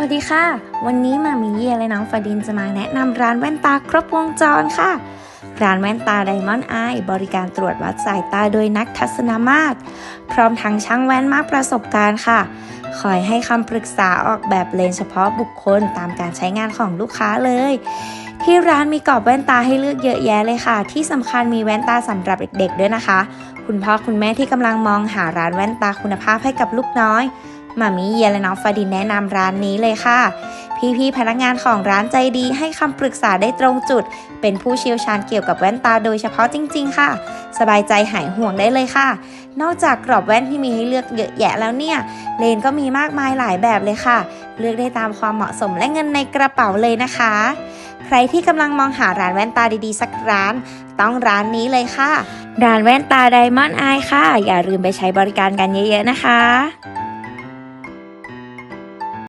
วัสดีค่ะ วันนี้มามีเยและน้องฟาดินจะมาแนะนำร้านแว่นตาครบวงจรค่ะ ร้านแว่นตาไดมอนด์ไอบริการตรวจวัดสายตาโดยนักทัศนมาตร พร้อมทั้งช่างแว่นมากประสบการณ์ค่ะ คอยให้คำปรึกษาออกแบบเลนส์เฉพาะบุคคลตามการใช้งานของลูกค้าเลย ที่ร้านมีกรอบแว่นตาให้เลือกเยอะแยะเลยค่ะ ที่สำคัญมีแว่นตาสำหรับเด็กๆด้วยนะคะ คุณพ่อคุณแม่ที่กำลังมองหาร้านแว่นตาคุณภาพให้กับลูกน้อย มามีเยและน้องฟาดินแนะนำร้านนี้เลยค่ะ พี่ๆพนักงานของร้านใจดีให้คำปรึกษาได้ตรงจุด เป็นผู้เชี่ยวชาญเกี่ยวกับแว่นตาโดยเฉพาะจริง ๆ ค่ะ สบายใจหายห่วงได้เลยค่ะ นอกจากกรอบแว่นที่มีให้เลือกเยอะแยะแล้วเนี่ย เลนก็มีมากมายหลายแบบเลยค่ะ เลือกได้ตามความเหมาะสมและเงินในกระเป๋าเลยนะคะ ใครที่กำลังมองหาร้านแว่นตาดีๆ สักร้าน ต้องร้านนี้เลยค่ะร้านแว่นตาไดมอนด์ไอค่ะ อย่าลืมไปใช้บริการกันเยอะๆนะคะ